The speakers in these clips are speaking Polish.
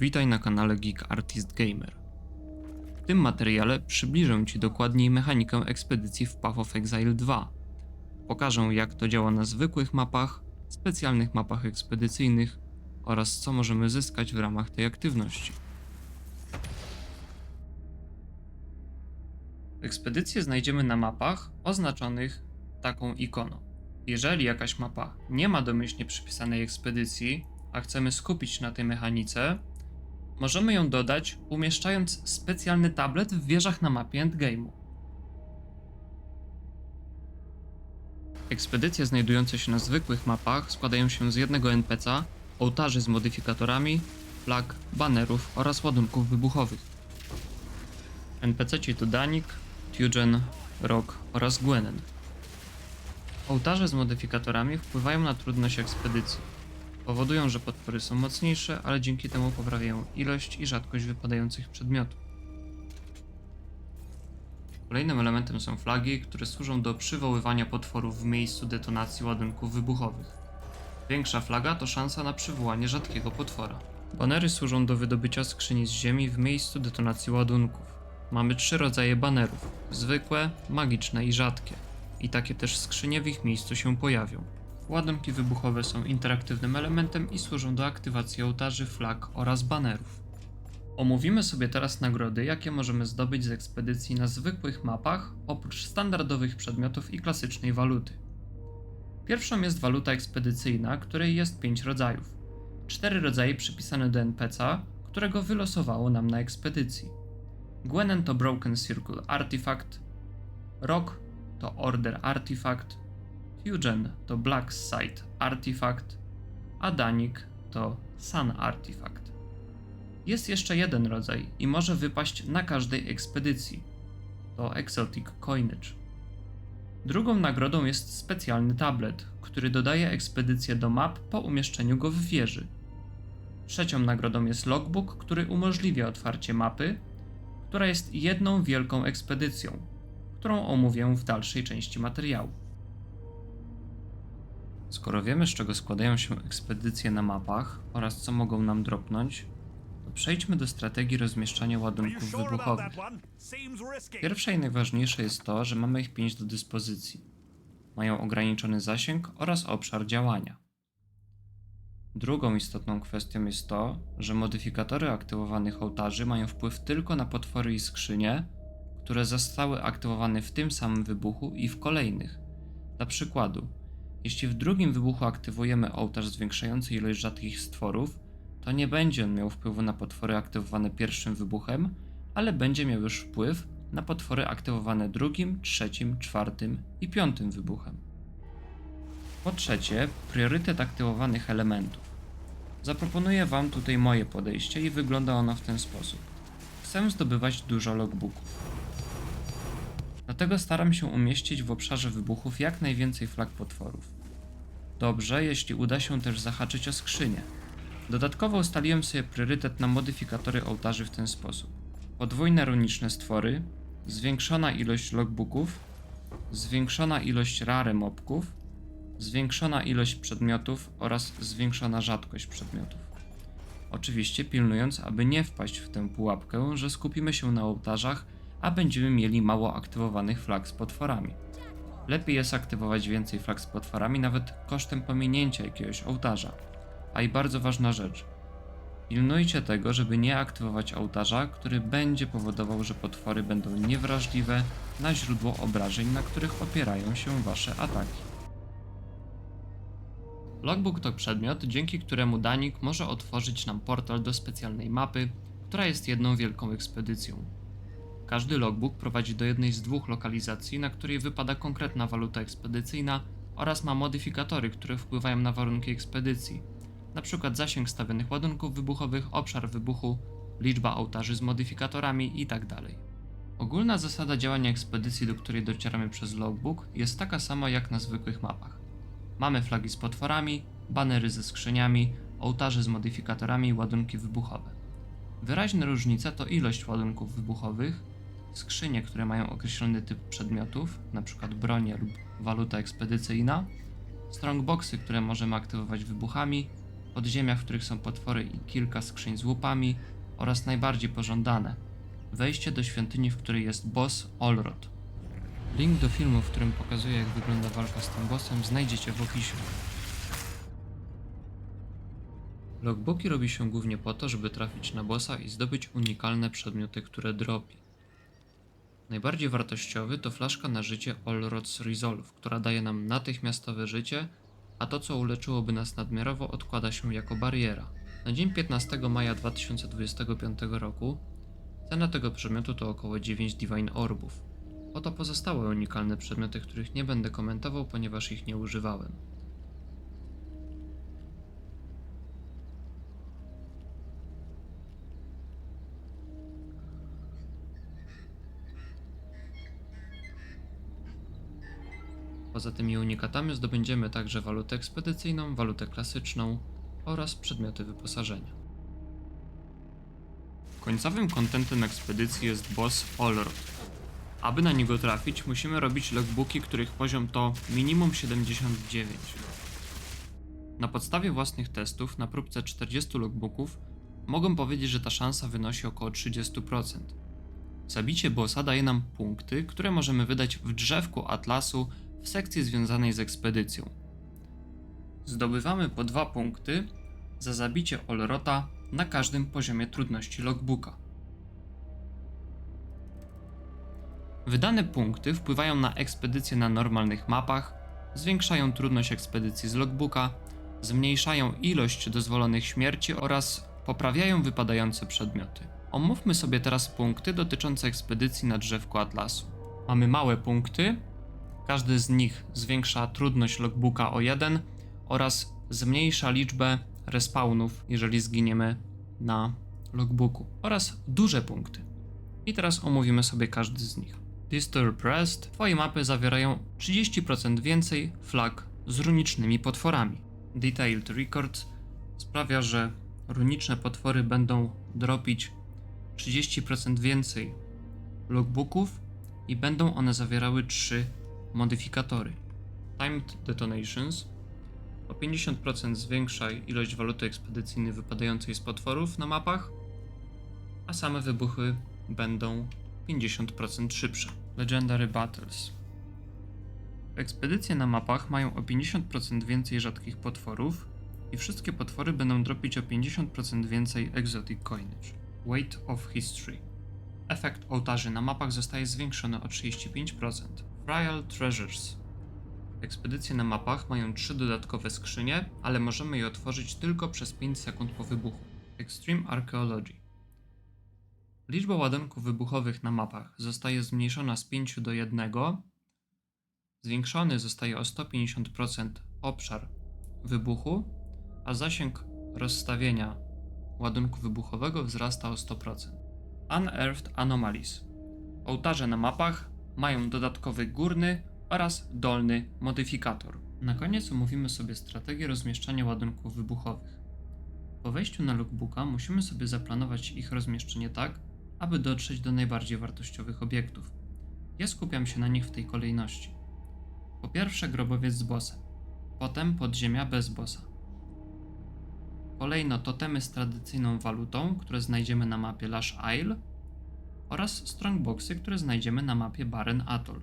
Witaj na kanale Geek Artist Gamer. W tym materiale przybliżę Ci dokładniej mechanikę ekspedycji w Path of Exile 2. Pokażę jak to działa na zwykłych mapach, specjalnych mapach ekspedycyjnych oraz co możemy zyskać w ramach tej aktywności. Ekspedycje znajdziemy na mapach oznaczonych taką ikoną. Jeżeli jakaś mapa nie ma domyślnie przypisanej ekspedycji, a chcemy skupić na tej mechanice, możemy ją dodać umieszczając specjalny tablet w wieżach na mapie endgame'u. Ekspedycje znajdujące się na zwykłych mapach składają się z jednego NPC'a, ołtarzy z modyfikatorami, flag, banerów oraz ładunków wybuchowych. NPC-ci to Danik, Tugen, Rock oraz Gwenen. Ołtarze z modyfikatorami wpływają na trudność ekspedycji. Powodują, że potwory są mocniejsze, ale dzięki temu poprawiają ilość i rzadkość wypadających przedmiotów. Kolejnym elementem są flagi, które służą do przywoływania potworów w miejscu detonacji ładunków wybuchowych. Większa flaga to szansa na przywołanie rzadkiego potwora. Banery służą do wydobycia skrzyni z ziemi w miejscu detonacji ładunków. Mamy trzy rodzaje banerów: zwykłe, magiczne i rzadkie. I takie też skrzynie w ich miejscu się pojawią. Ładunki wybuchowe są interaktywnym elementem i służą do aktywacji ołtarzy, flag oraz banerów. Omówimy sobie teraz nagrody, jakie możemy zdobyć z ekspedycji na zwykłych mapach, oprócz standardowych przedmiotów i klasycznej waluty. Pierwszą jest waluta ekspedycyjna, której jest 5 rodzajów. Cztery rodzaje przypisane do NPC'a, którego wylosowało nam na ekspedycji. Gwenen to Broken Circle Artifact, Rock to Order Artifact, Fugen to Black Site Artifact, a Danik to Sun Artifact. Jest jeszcze jeden rodzaj i może wypaść na każdej ekspedycji. To Exotic Coinage. Drugą nagrodą jest specjalny tablet, który dodaje ekspedycję do map po umieszczeniu go w wieży. Trzecią nagrodą jest logbook, który umożliwia otwarcie mapy, która jest jedną wielką ekspedycją, którą omówię w dalszej części materiału. Skoro wiemy, z czego składają się ekspedycje na mapach oraz co mogą nam dropnąć, to przejdźmy do strategii rozmieszczania ładunków wybuchowych. Pierwsze i najważniejsze jest to, że mamy ich 5 do dyspozycji. Mają ograniczony zasięg oraz obszar działania. Drugą istotną kwestią jest to, że modyfikatory aktywowanych ołtarzy mają wpływ tylko na potwory i skrzynie, które zostały aktywowane w tym samym wybuchu i w kolejnych. Dla przykładu, jeśli w drugim wybuchu aktywujemy ołtarz zwiększający ilość rzadkich stworów, to nie będzie on miał wpływu na potwory aktywowane pierwszym wybuchem, ale będzie miał już wpływ na potwory aktywowane drugim, trzecim, czwartym i piątym wybuchem. Po trzecie, priorytet aktywowanych elementów. Zaproponuję Wam tutaj moje podejście i wygląda ono w ten sposób. Chcę zdobywać dużo logbooków. Dlatego staram się umieścić w obszarze wybuchów jak najwięcej flag potworów. Dobrze, jeśli uda się też zahaczyć o skrzynię. Dodatkowo ustaliłem sobie priorytet na modyfikatory ołtarzy w ten sposób. Podwójne runiczne stwory, zwiększona ilość logbooków, zwiększona ilość rare mobków, zwiększona ilość przedmiotów oraz zwiększona rzadkość przedmiotów. Oczywiście pilnując, aby nie wpaść w tę pułapkę, że skupimy się na ołtarzach, a będziemy mieli mało aktywowanych flag z potworami. Lepiej jest aktywować więcej flag z potworami nawet kosztem pominięcia jakiegoś ołtarza. A i bardzo ważna rzecz. Pilnujcie tego, żeby nie aktywować ołtarza, który będzie powodował, że potwory będą niewrażliwe na źródło obrażeń, na których opierają się wasze ataki. Logbook to przedmiot, dzięki któremu Danik może otworzyć nam portal do specjalnej mapy, która jest jedną wielką ekspedycją. Każdy logbook prowadzi do jednej z dwóch lokalizacji, na której wypada konkretna waluta ekspedycyjna oraz ma modyfikatory, które wpływają na warunki ekspedycji, np. zasięg stawionych ładunków wybuchowych, obszar wybuchu, liczba ołtarzy z modyfikatorami tak itd. Ogólna zasada działania ekspedycji, do której docieramy przez logbook, jest taka sama jak na zwykłych mapach. Mamy flagi z potworami, banery ze skrzyniami, ołtarze z modyfikatorami i ładunki wybuchowe. Wyraźne różnice to ilość ładunków wybuchowych, skrzynie, które mają określony typ przedmiotów, np. bronie lub waluta ekspedycyjna, strongboxy, które możemy aktywować wybuchami podziemiach, w których są potwory i kilka skrzyń z łupami oraz najbardziej pożądane wejście do świątyni, w której jest boss Olrod. Link do filmu, w którym pokazuję jak wygląda walka z tym bossem znajdziecie w opisie. Logbooki robi się głównie po to, żeby trafić na bossa i zdobyć unikalne przedmioty, które dropi. Najbardziej wartościowy to flaszka na życie Olrod's Resolve, która daje nam natychmiastowe życie, a to co uleczyłoby nas nadmiarowo odkłada się jako bariera. Na dzień 15 maja 2025 roku cena tego przedmiotu to około 9 Divine Orbów. Oto pozostałe unikalne przedmioty, których nie będę komentował, ponieważ ich nie używałem. Poza tymi unikatami zdobędziemy także walutę ekspedycyjną, walutę klasyczną oraz przedmioty wyposażenia. Końcowym kontentem ekspedycji jest boss Olrod. Aby na niego trafić, musimy robić logbooki, których poziom to minimum 79. Na podstawie własnych testów na próbce 40 logbooków mogę powiedzieć, że ta szansa wynosi około 30%. Zabicie bossa daje nam punkty, które możemy wydać w drzewku atlasu w sekcji związanej z ekspedycją. Zdobywamy po dwa punkty za zabicie Olrota na każdym poziomie trudności logbooka. Wydane punkty wpływają na ekspedycje na normalnych mapach, zwiększają trudność ekspedycji z logbooka, zmniejszają ilość dozwolonych śmierci oraz poprawiają wypadające przedmioty. Omówmy sobie teraz punkty dotyczące ekspedycji na drzewku Atlasu. Mamy małe punkty, każdy z nich zwiększa trudność logbooka o 1 oraz zmniejsza liczbę respawnów, jeżeli zginiemy na logbooku, oraz duże punkty. I teraz omówimy sobie każdy z nich. Disturb Rest. Twoje mapy zawierają 30% więcej flag z runicznymi potworami. Detailed Records sprawia, że runiczne potwory będą dropić 30% więcej logbooków i będą one zawierały 3 modyfikatory. Timed Detonations o 50% zwiększa ilość waluty ekspedycyjnej wypadającej z potworów na mapach, a same wybuchy będą 50% szybsze. Legendary Battles Ekspedycje na mapach mają o 50% więcej rzadkich potworów i wszystkie potwory będą dropić o 50% więcej Exotic Coinage. Weight of History Efekt ołtarzy na mapach zostaje zwiększony o 35%. Trial Treasures Ekspedycje na mapach mają trzy dodatkowe skrzynie, ale możemy je otworzyć tylko przez 5 sekund po wybuchu. Extreme Archaeology. Liczba ładunków wybuchowych na mapach zostaje zmniejszona z 5 do 1. Zwiększony zostaje o 150% obszar wybuchu, a zasięg rozstawienia ładunku wybuchowego wzrasta o 100%. Unearthed Anomalies. Ołtarze na mapach mają dodatkowy górny oraz dolny modyfikator. Na koniec omówimy sobie strategię rozmieszczania ładunków wybuchowych. Po wejściu na logbooka musimy sobie zaplanować ich rozmieszczenie tak, aby dotrzeć do najbardziej wartościowych obiektów. Ja skupiam się na nich w tej kolejności. Po pierwsze grobowiec z bossem, potem podziemia bez bossa. Kolejno totemy z tradycyjną walutą, które znajdziemy na mapie Lash Isle oraz strongboxy, które znajdziemy na mapie Barren Atoll.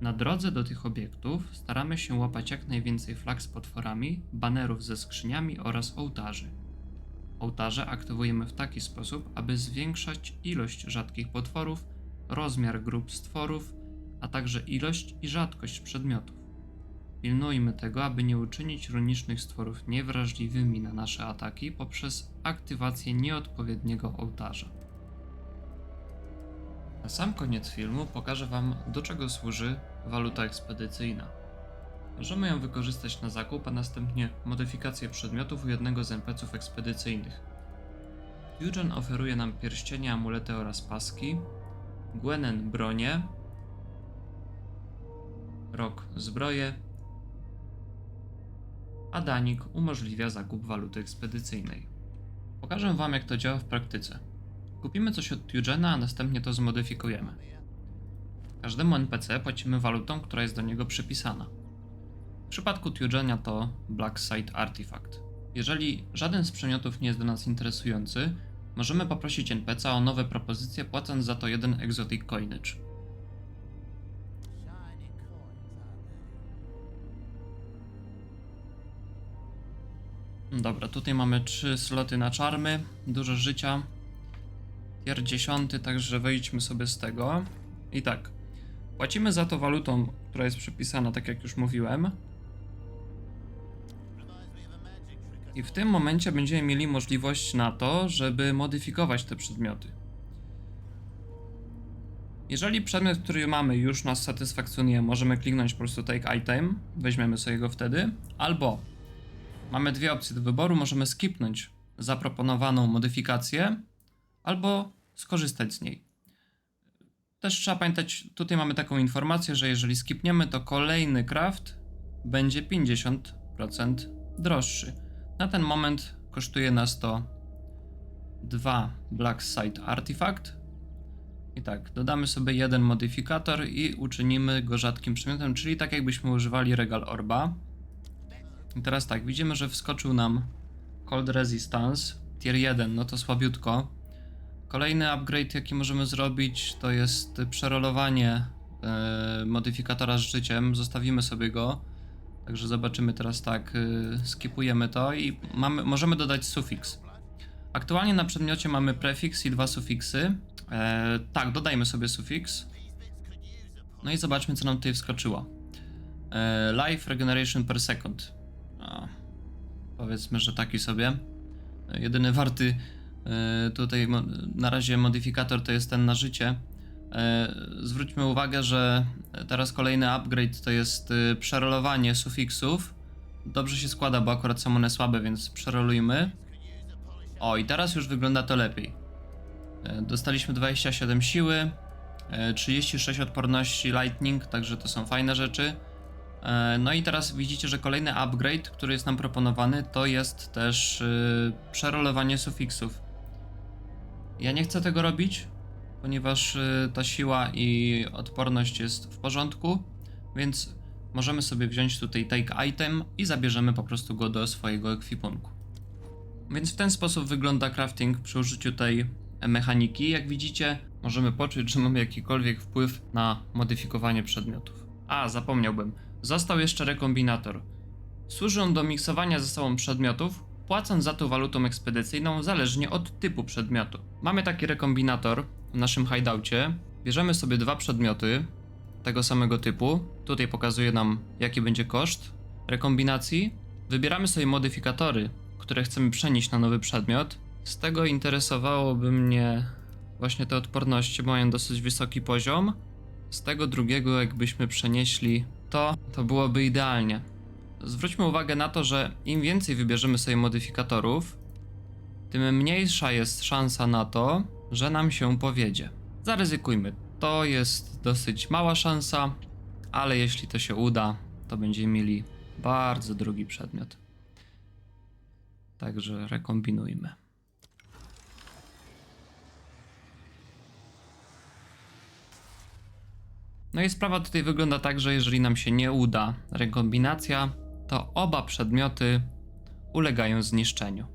Na drodze do tych obiektów staramy się łapać jak najwięcej flag z potworami, banerów ze skrzyniami oraz ołtarzy. Ołtarze aktywujemy w taki sposób, aby zwiększać ilość rzadkich potworów, rozmiar grup stworów, a także ilość i rzadkość przedmiotów. Pilnujmy tego, aby nie uczynić runicznych stworów niewrażliwymi na nasze ataki poprzez aktywację nieodpowiedniego ołtarza. Na sam koniec filmu pokażę Wam, do czego służy waluta ekspedycyjna. Możemy ją wykorzystać na zakup, a następnie modyfikację przedmiotów u jednego z NPC-ów ekspedycyjnych. Eugen oferuje nam pierścienie, amulety oraz paski, Gwenen bronie, Rok zbroje, a Danik umożliwia zakup waluty ekspedycyjnej. Pokażę Wam jak to działa w praktyce. Kupimy coś od Eugena, a następnie to zmodyfikujemy. Każdemu NPC płacimy walutą, która jest do niego przypisana. W przypadku Eugenia to Black Site Artifact. Jeżeli żaden z przedmiotów nie jest dla nas interesujący, możemy poprosić NPC o nowe propozycje, płacąc za to jeden exotic coinage. Dobra, tutaj mamy trzy sloty na czarmy, dużo życia. Tier 10, także wejdźmy sobie z tego. I tak, płacimy za to walutą, która jest przypisana, tak jak już mówiłem. I w tym momencie będziemy mieli możliwość na to, żeby modyfikować te przedmioty. Jeżeli przedmiot, który mamy, już nas satysfakcjonuje, możemy kliknąć po prostu take item, weźmiemy sobie go wtedy, albo mamy dwie opcje do wyboru, możemy skipnąć zaproponowaną modyfikację, albo skorzystać z niej. Też trzeba pamiętać, tutaj mamy taką informację, że jeżeli skipniemy, to kolejny craft będzie 50% droższy. Na ten moment kosztuje nas to 2 Black Site Artifact. I tak, dodamy sobie jeden modyfikator i uczynimy go rzadkim przedmiotem, czyli tak jakbyśmy używali Regal Orba. I teraz tak, widzimy, że wskoczył nam Cold Resistance, tier 1, no to słabiutko. Kolejny upgrade, jaki możemy zrobić, to jest przerolowanie e, modyfikatora z życiem. Zostawimy sobie go. Także zobaczymy teraz tak, y, skipujemy to i mamy, możemy dodać sufiks. Aktualnie na przedmiocie mamy prefiks i dwa sufiksy. E, tak, dodajmy sobie sufiks. No i zobaczmy, co nam tutaj wskoczyło. E, life regeneration per second. Powiedzmy, że taki sobie. E, jedyny warty e, tutaj mo- na razie modyfikator to jest ten na życie. E, Zwróćmy uwagę, że teraz kolejny upgrade to jest y, przerolowanie sufiksów. Dobrze się składa, bo akurat są one słabe, więc przerolujmy. O, i teraz już wygląda to lepiej. E, Dostaliśmy 27 siły, e, 36 odporności lightning, także to są fajne rzeczy. E, No i teraz widzicie, że kolejny upgrade, który jest nam proponowany, to jest też przerolowanie sufiksów. Ja nie chcę tego robić, ponieważ y, ta siła i odporność jest w porządku, więc możemy sobie wziąć tutaj take item i zabierzemy po prostu go do swojego ekwipunku. Więc w ten sposób wygląda crafting przy użyciu tej mechaniki. Jak widzicie, możemy poczuć, że mamy jakikolwiek wpływ na modyfikowanie przedmiotów. A, zapomniałbym. Został jeszcze rekombinator. Służy on do miksowania ze sobą przedmiotów, płacąc za to walutą ekspedycyjną zależnie od typu przedmiotu. Mamy taki rekombinator w naszym hideoutie. Bierzemy sobie dwa przedmioty tego samego typu. Tutaj pokazuje nam, jaki będzie koszt rekombinacji. Wybieramy sobie modyfikatory, które chcemy przenieść na nowy przedmiot. Z tego interesowałoby mnie właśnie te odporności, bo mają dosyć wysoki poziom. Z tego drugiego, jakbyśmy przenieśli to, to byłoby idealnie. Zwróćmy uwagę na to, że im więcej wybierzemy sobie modyfikatorów, tym mniejsza jest szansa na to, że nam się powiedzie. Zaryzykujmy. To jest dosyć mała szansa, ale jeśli to się uda, to będziemy mieli bardzo drugi przedmiot. Także rekombinujmy. No i sprawa tutaj wygląda tak, że jeżeli nam się nie uda rekombinacja, to oba przedmioty ulegają zniszczeniu.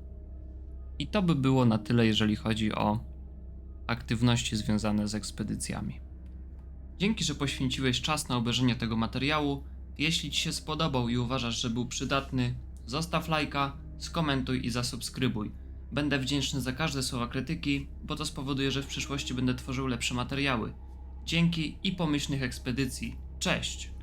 I to by było na tyle, jeżeli chodzi o aktywności związane z ekspedycjami. Dzięki, że poświęciłeś czas na obejrzenie tego materiału. Jeśli Ci się spodobał i uważasz, że był przydatny, zostaw lajka, skomentuj i zasubskrybuj. Będę wdzięczny za każde słowa krytyki, bo to spowoduje, że w przyszłości będę tworzył lepsze materiały. Dzięki i pomyślnych ekspedycji. Cześć!